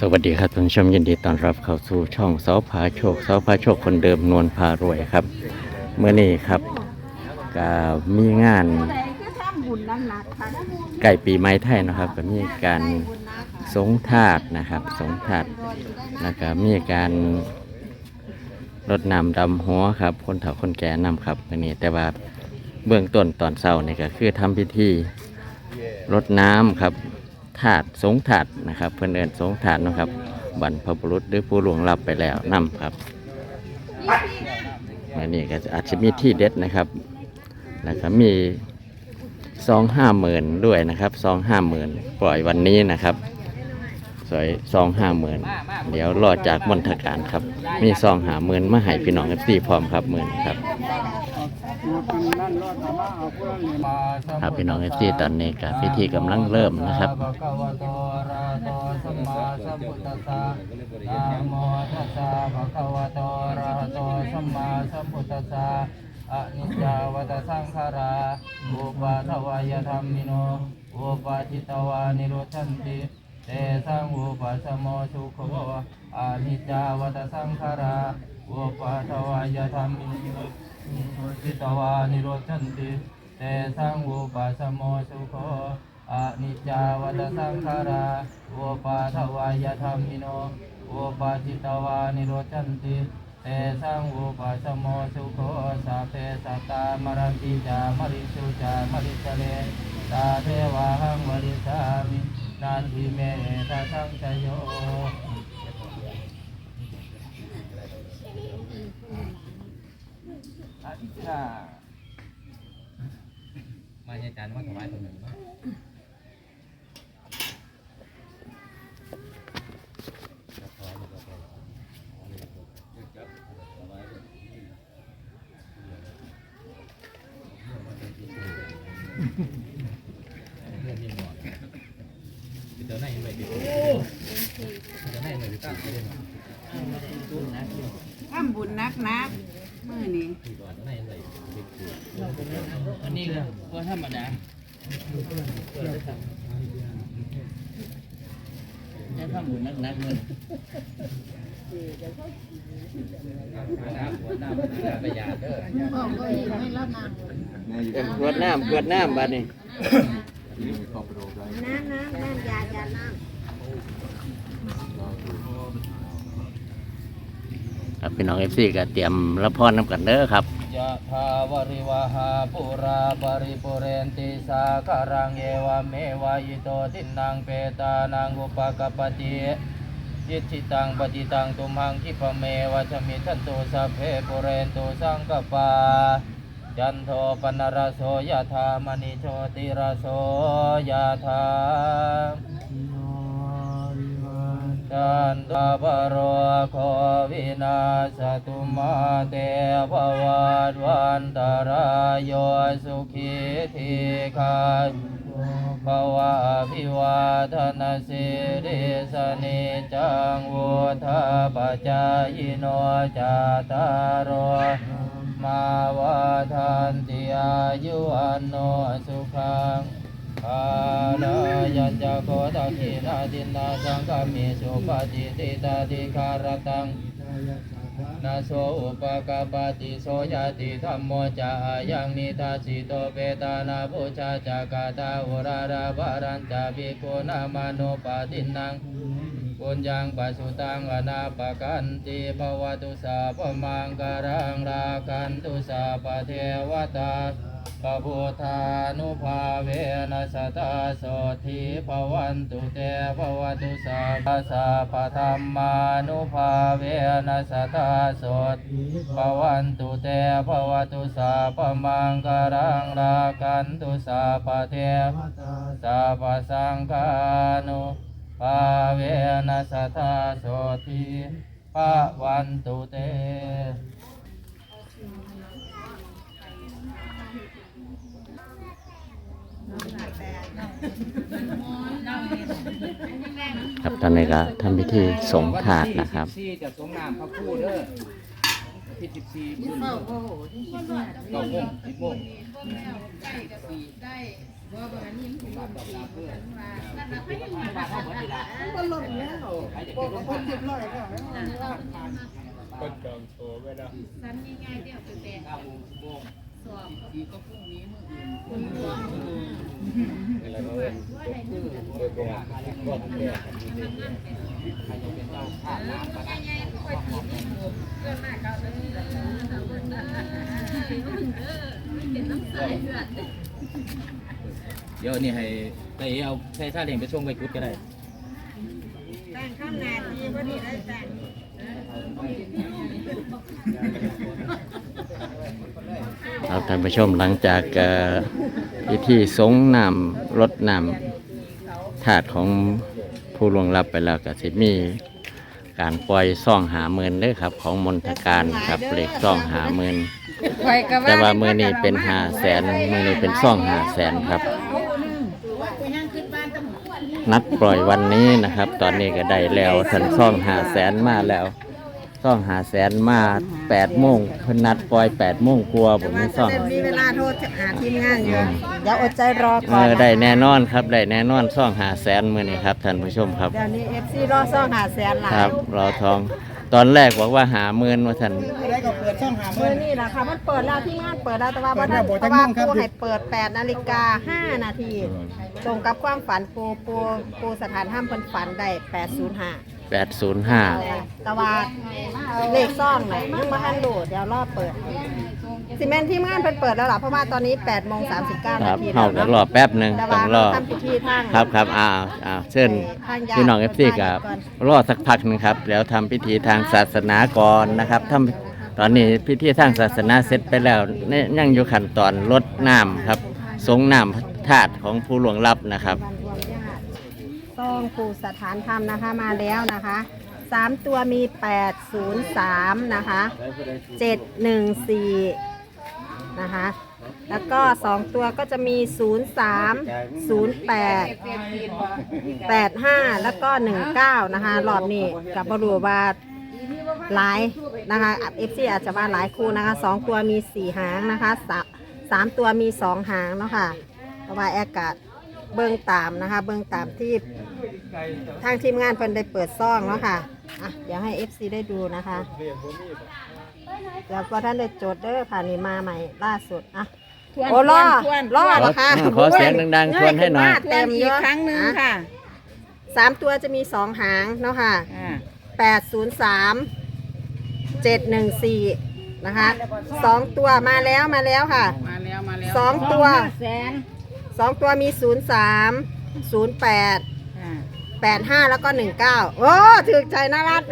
สวัสดีครับท่านผู้ชมยินดีต้อนรับเข้าสู่ช่องเสาพาโชคเสาพาโชคคนเดิมนวลพารวยครับเมื่อนี้ครับก็มีงานคือทำบุญนักหนักค่ะใกล้ปีใหม่ไทยนะครับก็มีการสงทาดนะครับ สงทาดแล้วก็มีการรดน้ำดำหัวครับ คนเฒ่าคนแก่นำครับมื่อนี้แต่ว่าเบื้องต้นตอนเช้านี่ก็คือทำพิธีรดน้ำครับ ถาดสงถาดนะครับ เพื่อนเอินสงถาดนะครับบรรพบุรุษหรือผู้หลวงรับไปแล้วนำครับมื่อนี้ก็อาจจะมีที่เด็ดนะครับแล้วก็มีซองห้าหมื่นด้วยนะครับซองห้าหมื่นปล่อยวันนี้นะครับสวยซองห้าหมื่นเดี๋ยวรอจากมณฑการครับ มีซองหาหมื่นมาให้พี่น้องเอฟซีพร้อมครับหมื่นครับ ครับพี่น้องเอฟซีตอนนี้กับพิธีกำลังเริ่มนะครับภะคะวะโตอะระหะโตสัมมาสัมพุทธัสสะนะโมตัสสะภะคะวะโตอะระหะโตสัมมาสัมพุทธัสสะอะนิจจาวัตสังขาราอุปาทวายธรรมิโนอุปาจิตวานิโรชันติเตสังอุปัสสโมสุขโวอะนิจจาวัตสังขาราอุปาทวายธรรมิโน จิตวานิโรชันติเตสังอุปัสโมสุขโวอนิจจาวัฏสังขาราโอปาทวายธรรมิโนโอปาจิตวานิโรจันติเตสังอุปัสโมสุโคสัพเพสัตตามรันติจามริสุจามริสเลตาเทวาหังวริสามินันทิเมตาสังชโย อธิชามาเนี่ยจานว่าถวายตัวหนึ่งมาเดี๋ยวไหนไปดิเดี๋ยวไหนไปดิตั้งไปเลยทำบุญนักนัก มื่อนี้ที่ก่อนไหนไปอันนี้ก็ก็ธรรมดาจะทำบุญนักๆเลยน้ำหัวน้ำประหยัดเด้อบอกก็เห็นไม่รับนางกวดน้ำกวดน้ำบัดนี้น้ำน้ำน้ำยายาน้ ครับพี่น้องเอฟซีก็เตรียมรับพรน้ำกันเด้อครับยะภาวริวหาปุราปริปุเรนติสาคารังเอวเมวายโตทินังเปตานังอุปกปปติยิจิตังปฏิตังตุมหังคิปเมวะชมิทันตุสัพเพปุเรนตุสังกปาจันโทปนรโสยะธามณิโชติรโสยะธา จันตาบโรโควินาสตุมาเตภวัตวันตรายโยสุขีทีคาภวะอภิวาทนาสิริสนิจังวุธาปจายโนจาตารโรมาวาทันติอายุวันโนสุขัง ยัญจโกตักินาตินนาสังกามิสุปฏิติตาติคารตัง นาโสอุปกาปติโสยติธรรมโมจายังนิทัสสิโตเปตานาปุชาจากาตาอุราราบารันจาภิกขุนามานุปาตินังปุญญังปัสุตังอนาปกันติภวตุสาพมังการังรากันตุสาปเทวตาปพุทธานุภาเวนัสตาโสธีภวันตุเตภวตุสาปสาปธรรมานุภาเวนัสตาสธีภวันตุเตภวตุสาปมังการังรากันตุสาปเทสาปสังฆานุภาเวนัสทธาโสทีภาวันตุเต ครับ ตอนนี้ก็ทำพิธีสงถาดนะครับ ที่จะสงนามพระคู่เด้อที่สิบสี่ำเฝ้าโอ้โหที่คิดว่าเก้าโมงสิบโมงได้เดี๋ยวนี่ให้ไปเอาใช้ท่าเลี้ยงไปส่วงไปกุดก็ได้แต่งข้างหน้าที่ว่านี่ได้แต่ง ครับท่านผู้ชมหลังจากพิธีสงน้ำรดน้ำถาดของผู้ลวงลับไปแล้วก็สิมีการปล่อยซ่องหาเมินเด้อครับ ของมนทการครับเหลขซ่องหาเมินแต่ว่ามือนี้เป็นหาแสนมือนี้เป็นซ่องหาแสนครับ นัดปล่อยวันนี้นะครับ ตอนนี้ก็ได้แล้วสันซ่องหาแสนมาแล้ว ซ่องหาแสนมาแปดโมงเพิ่นนัดปล่อยแปดโมงกลัวาผมไม่ซ่องมีเวลาโทรหาทีมงานอยู่เดี๋ยวอดใจรอเอก่อนอได้แน่นอนครับได้แน่นอนซ่องหาแสนมือนี้ครับท่านผู้ชมครับ เดี๋ยวนี้เอฟซีรอซ่องหาแสนหลายครับรอทอง ตอนแรกบอกว่าหาเมินว่าท่านได้ก็เปิดช่องหาเมื่เมื่ออ นี่แหละค่ะมันเปิดแล้วที่งานเปิดแล้วแต่ว่าเปิบ่ดได้แล้วบอกเพจัราะงว่ามุ่งครับปูให้เปิด8นาฬิกา5นาทีตรงกับความฝันปูปูปูสถานห้ามเพิ่นฝันได้805 805แต่ว่าเลขซ่องน่ะยังบ่ทันโหลดเดี๋ยวรอเปิดสิแม่นทีมงานเพิ่นเปิดแล้วล่ะเพราะว่าตอนนี้8โมง39คนารับทีเฮาแล้วก็รอเนาะแป๊บหนึงแต่ต้อว่างรอ ทำพิธีทาง ครับครับอ้าวอ้าวเชิญทางญาติพี่น้องเอฟซีกับรอสักพักหนึงครับ แล้วทำพิธีทางศาสนาก่อนนะครับทำตอนนี้พิธีทางศาสนาเสร็จไปแล้วเนี่ยยังอยู่ขั้นตอนรดน้ำครับสงน้ำธาตุของผู้หลวงลับนะครับวันรวมญาติ ต้องปูสถานธรรมนะคะมาแล้วนะคะสามตัวมี803นะคะ714นะคะแล้วก็สองตัวก็จะมี03 08 85แล้วก็19นะคะรอบนี้กับบรูว่าหลายนะคะเอฟซีอาจจะว่าหลายคู่นะคะสองตัวมี4หางนะคะสามสามตัวมี2หางเนาะค่ะเพราะว่าแอากาศเบื้องตามนะคะ เบื้องตามที่ ทางทีมงานเพิ่นได้เปิดซ่องเนาะค่ะอะ เดี๋ยวให้ FC ได้ดูนะคะเดี๋ยวพอท่านได้จดเด้อค่ะนี่มาใหม่ล่าสุดอะโอ้ล่อล่อเหรอคะขอเสียงดังๆชวนให้หน่อย เต็มอีกครั้งหนึ่งค่ะสามตัวจะมีสองหางเนาะค่ะแปดศูนย์สามเจ็ดหนึ่งสี่นะคะสองตัวมาแล้วมาแล้วค่ะ มาแล้วมาแล้วสองตัว สองตัวมีศูนย์สามศูนย์ แปดแปดห้าแล้วก็หนึ่งเก้าโอ้ถึกใจน่ารัก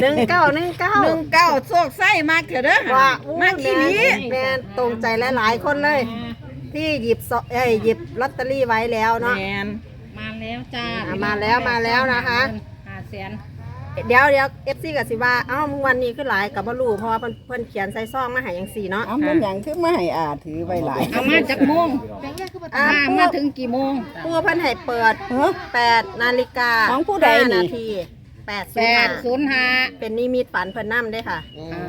หนึ่งเก้าหนึ่งเก้าหนึ่งเก้าโซกไส้มากเถอะเด้อว่ามามากี่นี้แมนตรงใจหลายๆคนเลย ที่หยิบซอเอ้ยหยิบลอตเตอรี่ไว้แล้วเนาะแมนมาแล้วจ้าอะมาแล้วมาแล้วนะคะหาแสน เดี๋ยวเดี๋ยวเอฟซีกับสิว่าเอ้าวันนี้คือหลายกับบลูเพราะว่าเพิ่นเพิ่นเขียนใส่ซองมาใหายังสี่เนาะ เอามันอย่างคือไม่ให้อาถือไว้หลายเอามาจากโมงอะมาผู้มาถึงกี่โมง ผู้เพิ่นให้เปิดเฮ้อ 8นาฬิกาของผู้ใดนี่ ห้านาที8 แปศูนดย์ศูนย์ห้าเป็นนิมิตฝันเพิ่นนํได้อค่ะ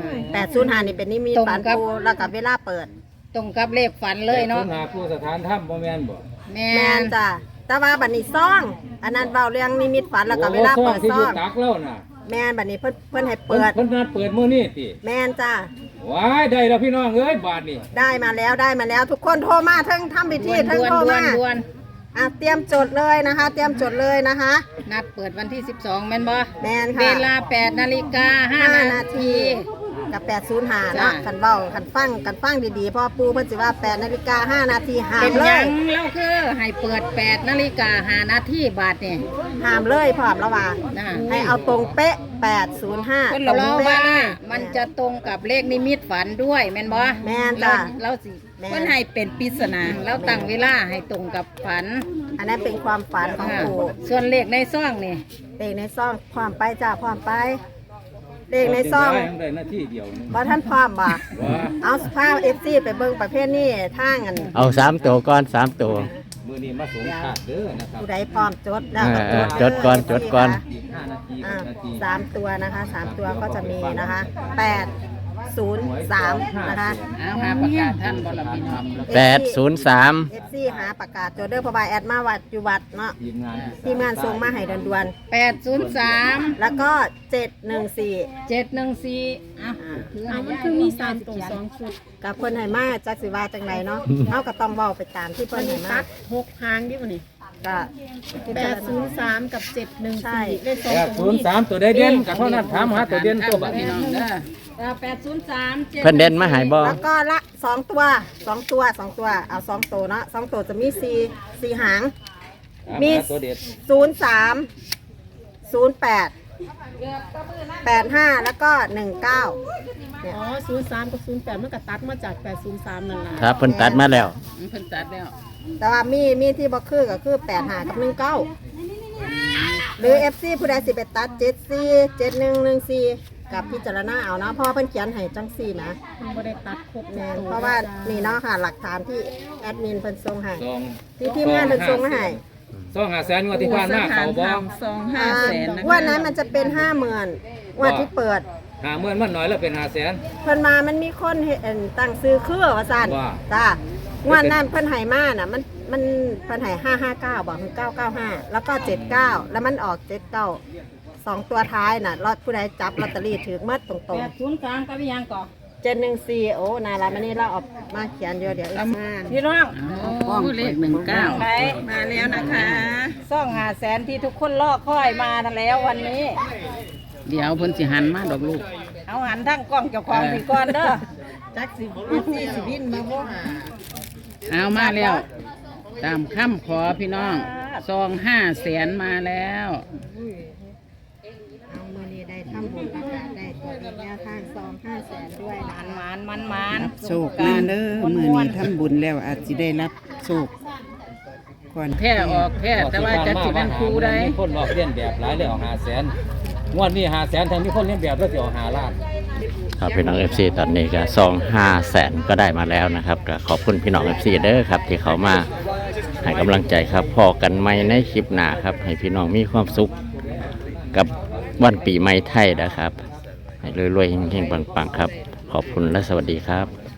8ศูนย์ห้านี่เป็นนิมิตฝันตรงกับปูแล้วกับเวลาเปิด ตรงกับเลขฝันเลยเนาะ หาผู้สถานถ้ำบ่แม่นบ่แม่แม่นจ้ะแต่ว่าบัดนี้ซอง อันนั้นเว้าเรื่องนิมิตฝันแล้วก็เวลาเปิดที่ซอยู่องตักแล้วน่ะ แม่นบัดนี้เพิ่นเพิ่นให้เปิเปิดดเพิ่นนัดเปิดมื้อนี้ติแม่นจ้ะว้ายได้แล้วพี่น้องเอ้ยบาทนี่ได้มาแล้วได้มาแล้วทุกคนโทรมาทั้งทำพิดธีวนทั้งดวนโทรดวมานดวนอะเตรียมจดเลยนะคะ เตรียมจดเลยนะคะนัดเปิดวันที่ 12 แม่นบ่แม่นเวค่ะลา 8 นาฬิกาห้า5นานาที ที กับ8 0 5จ้ะเนาะคันเว้าคันฟังกันฟังดีๆเพราะปูเพิ่นสิว่า8นาฬิกา5นาทีห้าเป็มนเลหยัยงแล้วคือให้เปิด8นาฬิกา5นาทีบาทนี่ห้ามเลยพร้อมแล้วว่า นะให้เอาตรงเป๊ะ805เพิ่นตรงเราเป๊ะว่ามันจะตรงกับเลขนิมิตฝันด้วยแม่นบ่แม่นจ้ะเราเราสิแม่น เพิ่นให้เป็นปริศนาเราตั้งเวลาให้ตรงกับฝันอันนั้นเป็นความฝันของค่ะปู่ส่วนเลขในซ่องนี่เลขในซองพร้อมไปจ้าพร้อมไป เลขในซองได้ได้นาทีเดียวนึงบ่ท่านพร้อมบ่ว่าเอาสภาพ FC ไปเบิ่งประเภทนี้ทางอันเอาสามตัวก่อนสามตัว มื้อนี้มาสงชาติเด้อนะครับผู้ใดพร้อมจดแล้วก็เออจดจดก่อนจดก่อน อีก5นาทีอ่า6นาที สามตัวนะคะสามตัวก็จะมีนะคะแปด ศูนย์สามนะคะ เอาหาประกาศท่านบรพี่น้องแปดศูนย์สาม เอฟซีหาประกาศโจเดอร์พอบายแอดมาวัดอยู่วัดเนาะทีมงานทีมงานส่งมาให้ด่วนแปดศูนย์สามๆแล้วก็เจ็ดหนึ่งสี่เจ็ดหนึ่งสี่อะถือให้มันยายคือมีสามตรงสองชุดกับเพิ่นให้มาจักสิว่าจังไรเนาะเฮาก็ต้องเว้าไปตามที่มัเพิ่นนให้มาตัดหกหางดิวันนี้ก็แปดศูนย์สามกับเจ็ดหนึ่งใช่สี่ได้สองแปดตรศูงนย์นี้สามตัวได้เด่นกับเท่านั้นถามหาตัวเด่นตัวบัดพี่น้องเด้อ แปดศูนย์สามเพิ่นเด่นมาใหายบอแล้วก็ละสองตัวสองตัวสองตัวเอาสองตัวเนาะสองตัวจะมีสี่สี่หาง มีหาตัวเด็ดศูนย์สามศูนย์แปดแปดห้าแล้วก็หนึ่งเก้าอ๋อศูนย์สามกับศูนย์แปดมันก็ตัดมาจากแปดศูนย์สามนั่นแหละครับเพิ่นตัดมาแล้วเพิ่นตัดแล้ว แต่ว่ามีมีที่บ่คือก็คือแปดหากับหนึ่งเก้าหรือเอฟซีผู้ใดสิไปตัดเจ็ดสี่เจ็ดหนึ่งหนึ่งสี่ กับพิจารณาเอาเนาะเพราะว่าเพิ่นเขียนให้จังสี่นะมันไม่ได้ตัดครบแม่นเพราะว่านี่เนาะค่ะหลักฐานที่แอดมินเพิ่นส่งให้สองที่ทีมงานเพิ่นส่งมาให้สองหาแสนงวดที่ผ่านมาเขาบ่สองอ่าวันนั้นมันจะเป็นห้าหมื่นวันที่เปิดหาเมื่อนมันน้อยแล้วเป็นหาแสนเพิ่นมามันมีคนเห็นตั้งซื้อเครือว่าซั่นว่าจ้างวดนั้นเพิ่นให้มาน่ะมันมันเพิ่นให้559บอกคือ995 แล้วก็ 79 แล้วมันออก 79 สองตัวท้ายน่ะรอดผู้ใดจับลอตเตอรี่ถือเมื่อตรงแปดศูนย์สามกับยังก่อๆ714โอ้นาละมันนี่เราเออกมาเขียนเดี๋ยวเดี๋ยวอีกงานพี่น้องโอ้เลขหนึ่งเก้าไปมาแล้วนะคะซ่องหาแสนที่ทุกคนรอคอยมาแล้ววันนี้ เดี๋ยวเพิ่นสิหันมาดอกลูก เอาหันทั้งกล้องเจ้าของพี่ก่อนเด้อจักสิสิสิบินมาบ่เอามาแล้ว ตามคำขอพี่น้องซองห้าแสนมาแล้ว เอามื้อนี้ได้ทำบุญประกาศได้ตัวเลข แนวทาง2 5แสนด้วยนะมันมันมันมันโชคมาเด้อมื้อนี้ทำบุญแล้วอาจสิได้รับโชคก่อนแพ้ออกแพ้แต่ว่าจะสิเป็นครูได้มีคนบอกเลียนแบบหลายเลยออกหาแสนงวดนี้หาแสนแทนมีคนเลียนแบบแล้วสิออกหาล้าน ครับพี่น้อง FC ตอนนี้ก็ซองห้าแสนก็ได้มาแล้วนะครับก็ขอบคุณพี่น้อง FC เด้อครับ ที่เขามาให้กำลังใจครับพอกันใหม่ในคลิปหน้าครับ ให้พี่น้องมีความสุขกับวันปีใหม่ไทยนะครับให้ รวยๆเฮงๆปังๆครับ ขอบคุณและสวัสดีครับ